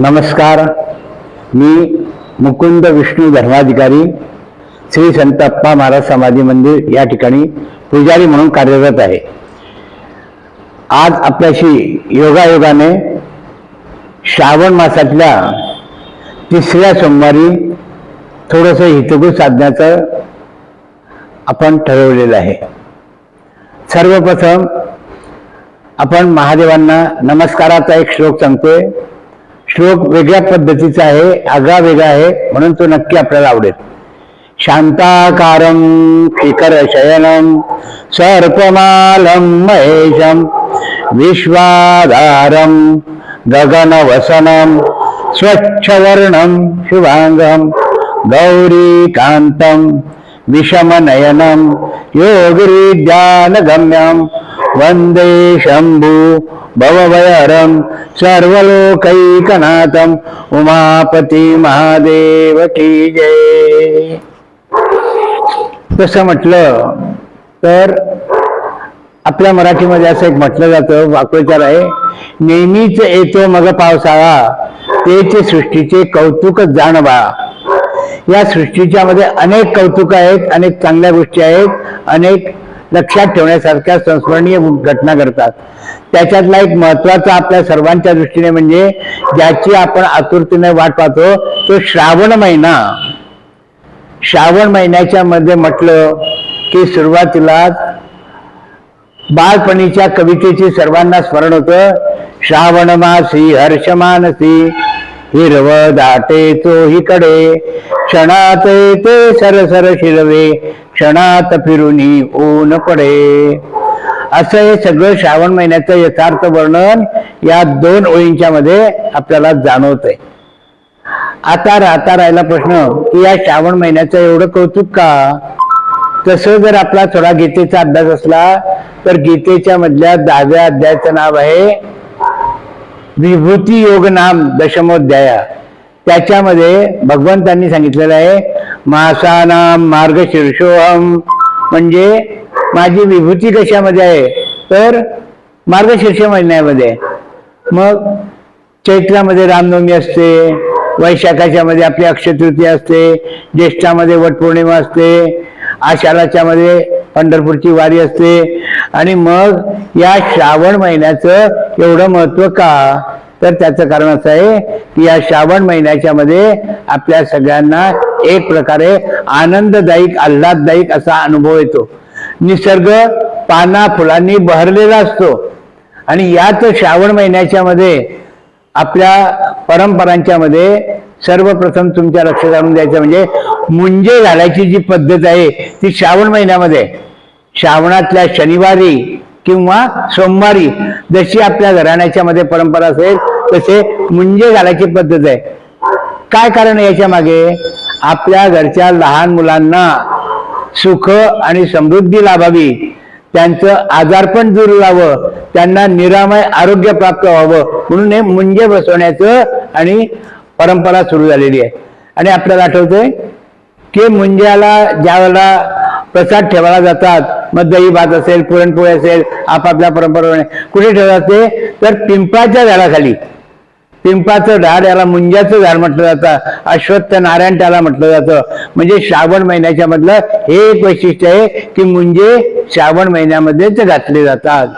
नमस्कार. मी मुकुंद विष्णू धर्माधिकारी श्री संतप्पा महाराज समाधी मंदिर या ठिकाणी पुजारी म्हणून कार्यरत आहे. आज आपल्याशी योगायोगाने श्रावण मासातल्या तिसऱ्या सोमवारी थोडंसं हितगुज साधण्याचं आपण ठरवलेलं आहे. सर्वप्रथम आपण महादेवांना नमस्काराचा एक श्लोक सांगतोय. श्लोक वेगळ्या पद्धतीचा आहे आगळा वेगळा आहे म्हणून तो नक्की आपल्याला आवडेल. शांताकारं शिखरशयनं सर्पमालं महेशं विश्वाधारं गगनवसनं स्वच्छवर्णं शुभाङ्गं गौरीकान्तं विषमनयनं योगिरीध्यानगम्यं वन्दे शम्भु भवभयहरं सर्वलोकैकनाथं उमापती महादेव की जय। तसं म्हटलं तर आपल्या मराठीमध्ये असं एक म्हटलं जातं वाक्प्रचार आहे नेहमीच येतो मग पावसाळा तेचे सृष्टीचे कौतुक जाणवा. या सृष्टीच्या मध्ये अनेक कौतुक आहेत अनेक चांगल्या गोष्टी आहेत अनेक लक्षात ठेवण्यासारख्या संस्मरणीय घटना घडतात. त्याच्यातला एक महत्त्वाचा आपल्या सर्वांच्या दृष्टीने म्हणजे ज्याची आपण आतुरतेने वाट पाहतो तो श्रावण महिना. श्रावण महिन्याच्या मध्ये म्हटलं की सुरुवातीला बालपणीच्या कवितेची सर्वांना स्मरण होतं श्रावण मासी हर्षमानसी हिरव दाटे चोहीकडे क्षणात येते सरसर शिरवे क्षणात फिरुनी ऊन पडे. असं हे सगळं श्रावण महिन्याचं यथार्थ वर्णन या दोन ओळींच्या मध्ये आपल्याला जाणवत आहे आता राहता राहिला प्रश्न की या श्रावण महिन्याचं एवढं कौतुक का? तसं जर आपला थोडा गीतेचा अभ्यास असला तर गीतेच्या मधल्या दहाव्या अध्यायाचं नाव आहे विभूती योग नाम दशमोध्याय. त्याच्यामध्ये भगवंतांनी सांगितलेलं आहे मासानाम मार्ग शीर्षोहम म्हणजे माझी विभूती कशामध्ये आहे? तर मार्गशीर्ष महिन्यामध्ये मग चैत्रामध्ये रामनवमी असते वैशाखाच्या मध्ये आपली अक्षय तृतीया असते ज्येष्ठामध्ये वटपौर्णिमा असते आषाढाच्या मध्ये पंढरपूरची वारी असते. आणि मग या श्रावण महिन्याचं एवढं महत्त्व का? तर त्याचं कारण असं आहे की या श्रावण महिन्याच्या मध्ये आपल्या सगळ्यांना एक प्रकारे आनंददायक आल्हाददायक असा अनुभव येतो. निसर्ग पाना फुलांनी बहरलेला असतो. आणि याच श्रावण महिन्याच्या मध्ये आपल्या परंपरांच्या मध्ये सर्वप्रथम तुमच्या लक्षात आणून द्यायचं म्हणजे मुंजे घालायची जी पद्धत आहे ती श्रावण महिन्यामध्ये. श्रावणातल्या शनिवारी किंवा सोमवारी जशी आपल्या घराण्याच्या मध्ये परंपरा असेल तसे मुंजे घालायची पद्धत आहे. काय कारण आहे याच्या मागे? आपल्या घरच्या लहान मुलांना सुख आणि समृद्धी लाभावी. त्यांचं आजारपण दूर व्हावं. त्यांना निरामय आरोग्य प्राप्त व्हावं. म्हणून हे मुंजे बसवण्याचं आणि परंपरा सुरू झालेली आहे. आणि आपल्याला आठवतंय की मुंज्याला ज्या वेळेला प्रसाद ठेवायला जातात मग दही भात असेल पुरणपोळी असेल आपापल्या परंपरेने कुठे ठेवतात ते? तर पिंपळाच्या झाडाखाली. पिंपाचं झाड याला मुंज्याचं झाड म्हटलं जातं. अश्वत्थ नारायण त्याला म्हटलं जातं. म्हणजे श्रावण महिन्याच्या मधलं हे एक वैशिष्ट्य आहे की मुंजे श्रावण महिन्यामध्येच घातले जातात.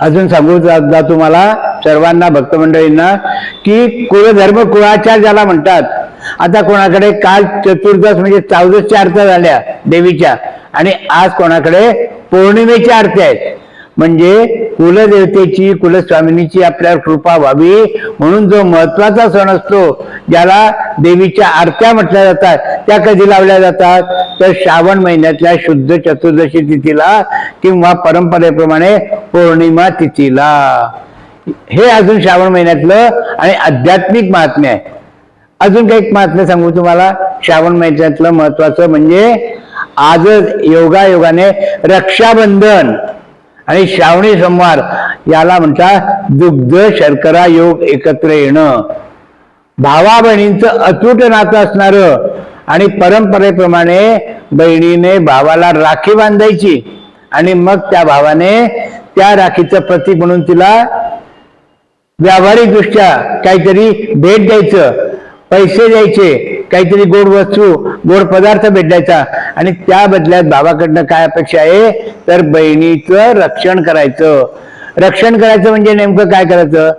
अजून सांगू जा तुम्हाला सर्वांना भक्तमंडळींना की कुळधर्म कुळाचार ज्याला म्हणतात आता कोणाकडे काल चतुर्दश म्हणजे चौदसच्या आरत्या झाल्या देवीच्या. आणि आज कोणाकडे? पौर्णिमेच्या आरत्या आहेत. म्हणजे कुलदेवतेची कुलस्वामिनीची आपल्यावर कृपा व्हावी म्हणून जो महत्त्वाचा सण असतो ज्याला देवीच्या आरत्या म्हटल्या जातात त्या कधी लावल्या जातात? तर श्रावण महिन्यातल्या शुद्ध चतुर्दशी तिथीला किंवा परंपरेप्रमाणे पौर्णिमा तिथीला. हे अजून श्रावण महिन्यातलं आणि आध्यात्मिक महात्म्य आहे. अजून काही महात्म्य सांगू तुम्हाला. श्रावण महिन्यातलं महत्वाचं म्हणजे आजच योगायोगाने रक्षाबंधन आणि श्रावणी सोमवार याला म्हणतात दुग्ध शर्करा योग एकत्र येणं. भावा बहिणींचं अतूट नातं असणार आणि परंपरेप्रमाणे बहिणीने भावाला राखी बांधायची आणि मग त्या भावाने त्या राखीचं प्रतीक म्हणून तिला व्यावहारिक दृष्ट्या काहीतरी भेट द्यायचं. पैसे द्यायचे काहीतरी गोड वस्तू गोड पदार्थ भेटायचा. आणि त्या बदल्यात बाबाकडनं काय अपेक्षा आहे? तर बहिणीचं रक्षण करायचं. रक्षण करायचं म्हणजे नेमकं काय करायचं?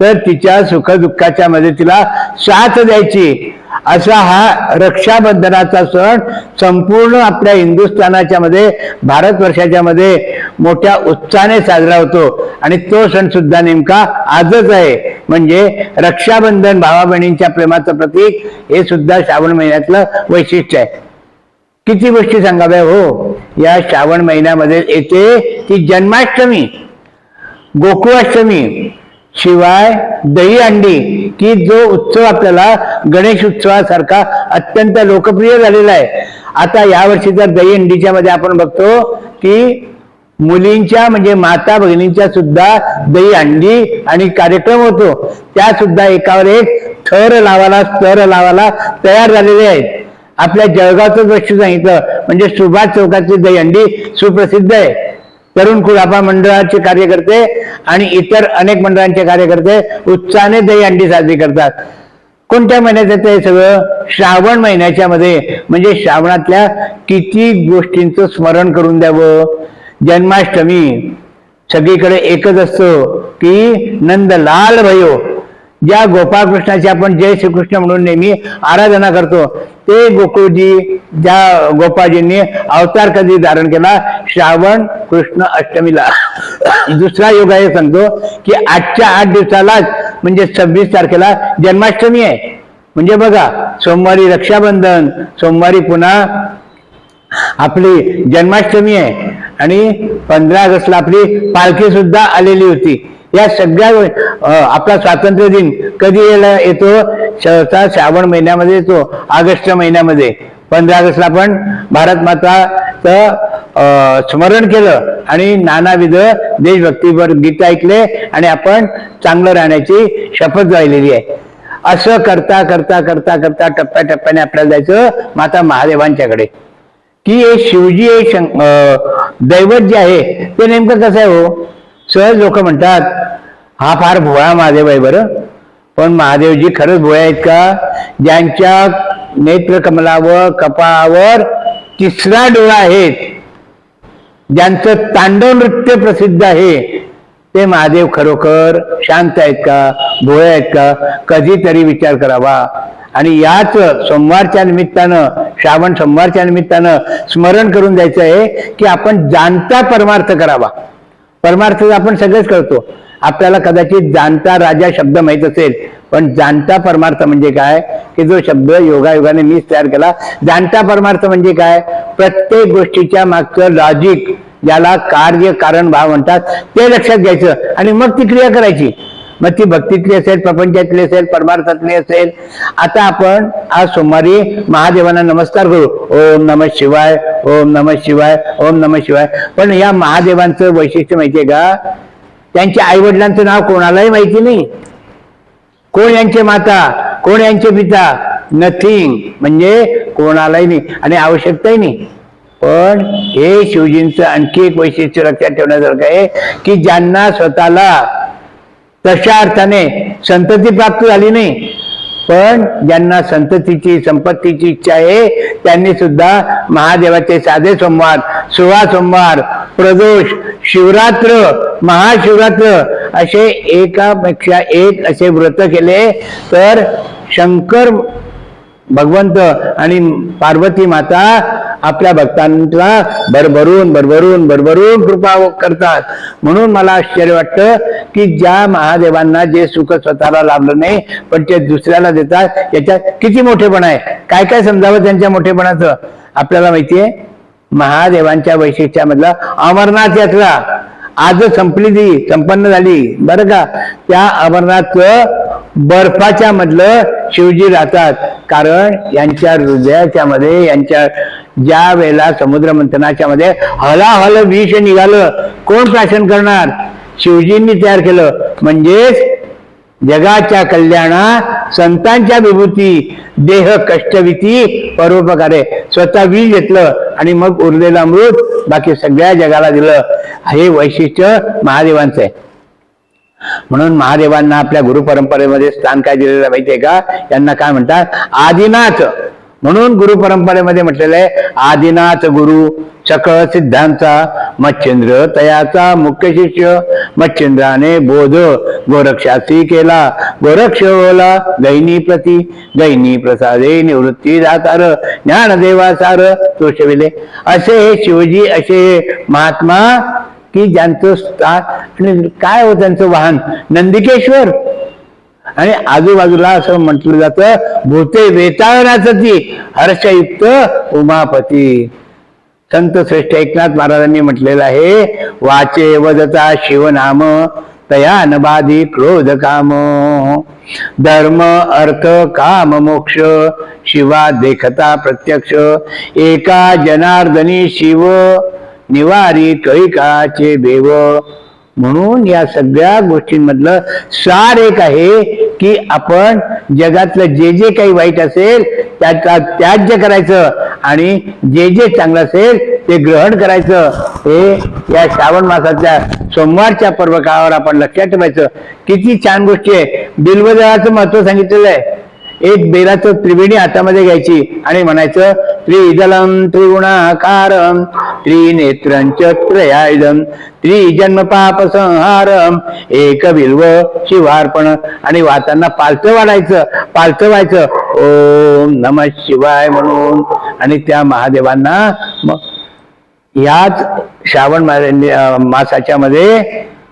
तर तिच्या सुखदुःखाच्या मध्ये तिला साथ द्यायची. असा हा रक्षाबंधनाचा सण संपूर्ण आपल्या हिंदुस्थानाच्या मध्ये भारतवर्षाच्या मध्ये मोठ्या उत्साहाने साजरा होतो. आणि तो सण सुद्धा नेमका आजच आहे. म्हणजे रक्षाबंधन भावा बहिणींच्या प्रेमाचं प्रतीक हे सुद्धा श्रावण महिन्यातलं वैशिष्ट्य आहे. किती गोष्टी सांगाव्या हो? या श्रावण महिन्यामध्ये येते ती जन्माष्टमी गोकुळाष्टमी शिवाय दही अंडी की जो उत्सव आपल्याला गणेश उत्सवासारखा अत्यंत लोकप्रिय झालेला आहे. आता यावर्षी जर दही अंडीच्या मध्ये आपण बघतो की मुलींच्या म्हणजे माता भगिनींच्या सुद्धा दही अंडी आणि कार्यक्रम होतो. त्या सुद्धा एकावर एक थर लावायला स्तर लावायला तयार झालेले आहेत. आपल्या जळगावचं दृश्य सांगितलं म्हणजे सुभाष चौकाची दहीहंडी सुप्रसिद्ध आहे. तरुण कुळापा मंडळाचे कार्यकर्ते आणि इतर अनेक मंडळांचे कार्यकर्ते उत्साहाने दहीहंडी साजरी करतात. कोणत्या महिन्यात येतं हे सगळं? श्रावण महिन्याच्या मध्ये म्हणजे श्रावणातल्या किती गोष्टींचं स्मरण करून द्यावं? जन्माष्टमी. सगळीकडे एकच असतो की नंद लाल भयो. ज्या गोपाळकृष्णाची आपण जय श्रीकृष्ण म्हणून नेहमी आराधना करतो ते गोकुळजी ज्या गोपाळजींनी अवतार कधी धारण केला? श्रावण कृष्ण अष्टमीला. दुसरा योग आहे सांगतो की आजच्या आठ दिवसालाच म्हणजे सव्वीस तारखेला जन्माष्टमी आहे. म्हणजे बघा सोमवारी रक्षाबंधन सोमवारी पुन्हा आपली जन्माष्टमी आहे. आणि पंधरा ऑगस्टला आपली पालखी सुद्धा आलेली होती. या सगळ्या आपला स्वातंत्र्य दिन कधी यायला येतो? सहसा श्रावण महिन्यामध्ये येतो ऑगस्ट महिन्यामध्ये. पंधरा ऑगस्टला आपण भारत माताचं अं, स्मरण केलं आणि नानाविध देशभक्तीपर गीत ऐकले आणि आपण चांगलं राहण्याची शपथ वाहिलेली आहे. असं करता करता करता करता टप्प्याटप्प्याने आपल्याला जायचं माता महादेवांच्याकडे. की हे शिवजी हे शं- दैवत जे आहे ते नेमकं कसं आहे हो? सहज लोक म्हणतात हा फार भोळा महादेव आहे बरं पण महादेवजी खरंच भोळे आहेत का? ज्यांच्या नेत्रकमलावर कपाळावर तिसरा डोळा आहेत ज्यांचं तांडव नृत्य प्रसिद्ध आहे ते महादेव खरोखर शांत आहेत का? भोळे आहेत का? कधीतरी विचार करावा. आणि याच सोमवारच्या निमित्तानं श्रावण सोमवारच्या निमित्तानं स्मरण करून द्यायचं आहे की आपण जाणता परमार्थ करावा. परमार्थ आपण सगळेच करतो. आपल्याला कदाचित जाणता राजा शब्द माहीत असेल पण जाणता परमार्थ म्हणजे काय? की जो शब्द योगायोगाने मीच तयार केला जाणता परमार्थ म्हणजे काय? प्रत्येक गोष्टीच्या मागचं लॉजिक ज्याला कार्य कारण भाव म्हणतात ते लक्षात घ्यायचं आणि मग ती क्रिया करायची. मग ती भक्तीतली असेल प्रपंचातली असेल परमार्थातली असेल. आता आपण आज सोमवारी महादेवांना नमस्कार करू. ओम नम शिवाय ओम नम शिवाय ओम नम शिवाय. पण या महादेवांचं वैशिष्ट्य माहितीये का? त्यांच्या आई वडिलांचं नाव कोणालाही माहिती नाही. कोण यांचे माता? कोण यांचे पिता? नथिंग म्हणजे कोणालाही नाही आणि आवश्यकताही नाही. पण हे शिवजींचं आणखी एक वैशिष्ट्य लक्षात ठेवण्यासारखं आहे की ज्यांना स्वतःला तशा अर्थाने संतती प्राप्त झाली नाही. पण ज्यांना संततीची संपत्तीची इच्छा आहे त्यांनी सुद्धा महादेवाचे साधे सोमवार सोळा सोमवार प्रदोष शिवरात्र महाशिवरात्र असे एकापेक्षा एक असे व्रत केले. तर शंकर भगवंत आणि पार्वती माता आपल्या भक्तांना भरभरून भरभरून भरभरून कृपा करतात. म्हणून मला आश्चर्य वाटतं की ज्या महादेवांना जे सुख स्वतःला लाभलं नाही पण ते दुसऱ्याला देतात याच्यात किती मोठेपण आहे? काय काय समजावं त्यांच्या मोठेपणाचं? आपल्याला माहितीये महादेवांच्या वैशिष्ट्यामधला अमरनाथ यात्रा आज संपली ती संपन्न झाली. बरं का? त्या अमरनाथ बर्फाच्या मधलं शिवजी राहतात. कारण यांच्या हृदयाच्या मध्ये यांच्या ज्या वेळेला समुद्र मंथनाच्या मध्ये हलाहल विष निघालं कोण प्राशन करणार? शिवजींनी तयार केलं. म्हणजेच जगाच्या कल्याणा संतांच्या विभूती देह कष्टविती परोपकारे. स्वतः वीज घेतलं आणि मग उरलेलं अमृत बाकी सगळ्या जगाला दिलं. हे वैशिष्ट्य महादेवांचं आहे. म्हणून महादेवांना आपल्या गुरु परंपरेमध्ये स्थान काय दिलेलं माहितीये का? यांना काय म्हणतात? आदिनाथ. म्हणून गुरु परंपरेमध्ये म्हटलेलं आहे आदिनाथ गुरु सकळ सिद्धांचा मच्छिंद्र तयाचा मुख्य शिष्य मच्छिंद्राने बोध गोरक्षासी केला गोरक्ष ओला गैनी प्रती गैनी प्रसादे निवृत्ती दातार ज्ञानदेवासार तोषविले. असे हे शिवजी असे महात्मा की ज्यांचं स्थान काय हो त्यांचं वाहन? नंदिकेश्वर. आणि आजूबाजूला असं म्हटलं जातं भूते वेताळनाचं ती हर्षयुक्त उमापती. संत श्रेष्ठ एकनाथ महाराजांनी म्हटलेलं आहे वाचे वदता शिवनाम तया नबाधी क्रोध काम. धर्म अर्थ काम मोक्ष शिवा देखता प्रत्यक्ष. एका जनार्दनी शिव निवारी कैकाचे बेव. म्हणून या सगळ्या गोष्टींमधलं सार एक आहे की आपण जगातलं जे जे काही वाईट असेल त्याचा त्याज्य करायचं आणि जे जे चांगलं असेल ते ग्रहण करायचं. हे या श्रावण मासाच्या सोमवारच्या पर्व काळावर आपण लक्षात ठेवायचं. किती छान गोष्टी आहे. बिल्वदळाचं महत्त्व सांगितलेलं आहे. एक बेलाचं त्रिवेणी हातामध्ये घ्यायची आणि म्हणायचं त्रिजलम त्रिगुणाकारम त्रिनेत्रंच त्रयायुधम त्रिजन्म पाप संहारम एक बिल्व शिवार्पण. आणि वातांना पालथं वाढायचं पालथं व्हायचं ओम नम शिवाय म्हणून. आणि त्या महादेवांना मग याच श्रावण मासाच्या मध्ये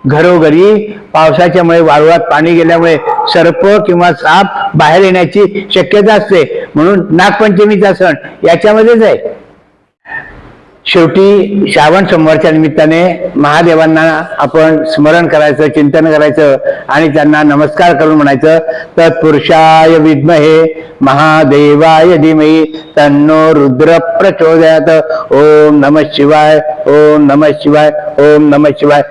घरोघरी पावसाच्यामुळे वाळवात पाणी गेल्यामुळे सर्प किंवा साप बाहेर येण्याची शक्यता असते. म्हणून नागपंचमीचा सण याच्यामध्येच आहे. शेवटी श्रावण सोमवारच्या निमित्ताने महादेवांना आपण स्मरण करायचं चिंतन करायचं आणि त्यांना नमस्कार करून म्हणायचं तत्पुरुषाय विद्महे महादेवाय धीमहि तन्नो रुद्र प्रचोदयात ओम नम शिवाय ओम नम शिवाय ओम नम शिवाय.